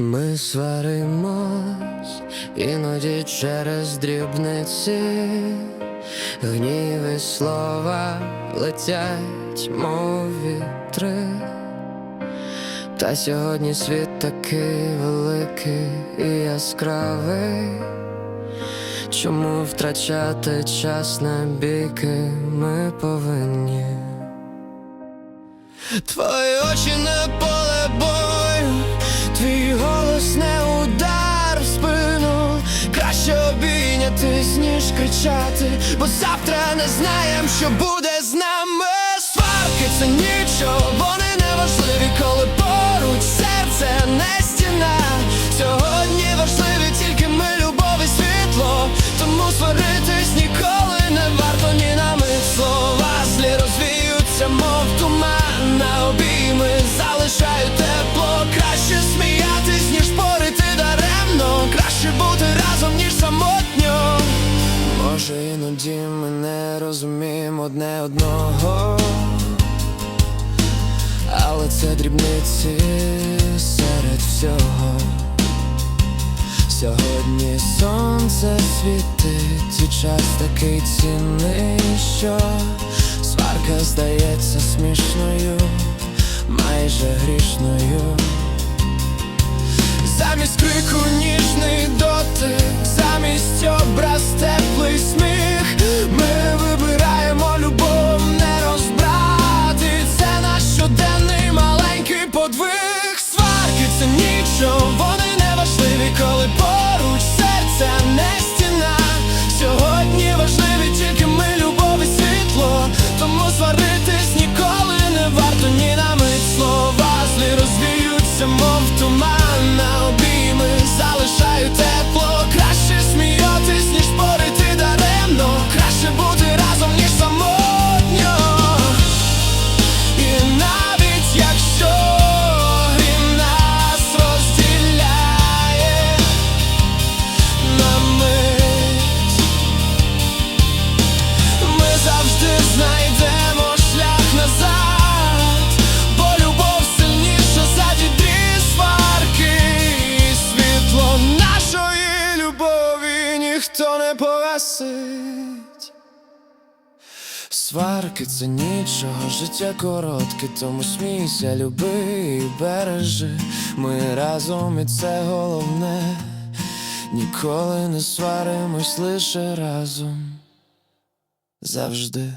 Ми сваримось іноді через дрібниці, гніві слова летять, мов вітри. Та сьогодні світ такий великий і яскравий. Чому втрачати час на біки ми повинні? Твої очі не поле бою, ніж бо завтра не знаєм, що буде з нами. Сварки це нічого, вони не важливі, коли поруч серце іноді ми не розуміємо одне одного, але це дрібниці серед всього. Сьогодні сонце світить, і час такий цінний, ніхто не погасить. Сварки це нічого, життя коротке, тому смійся, люби і бережи. Ми разом і це головне, ніколи не сваримось лише разом завжди.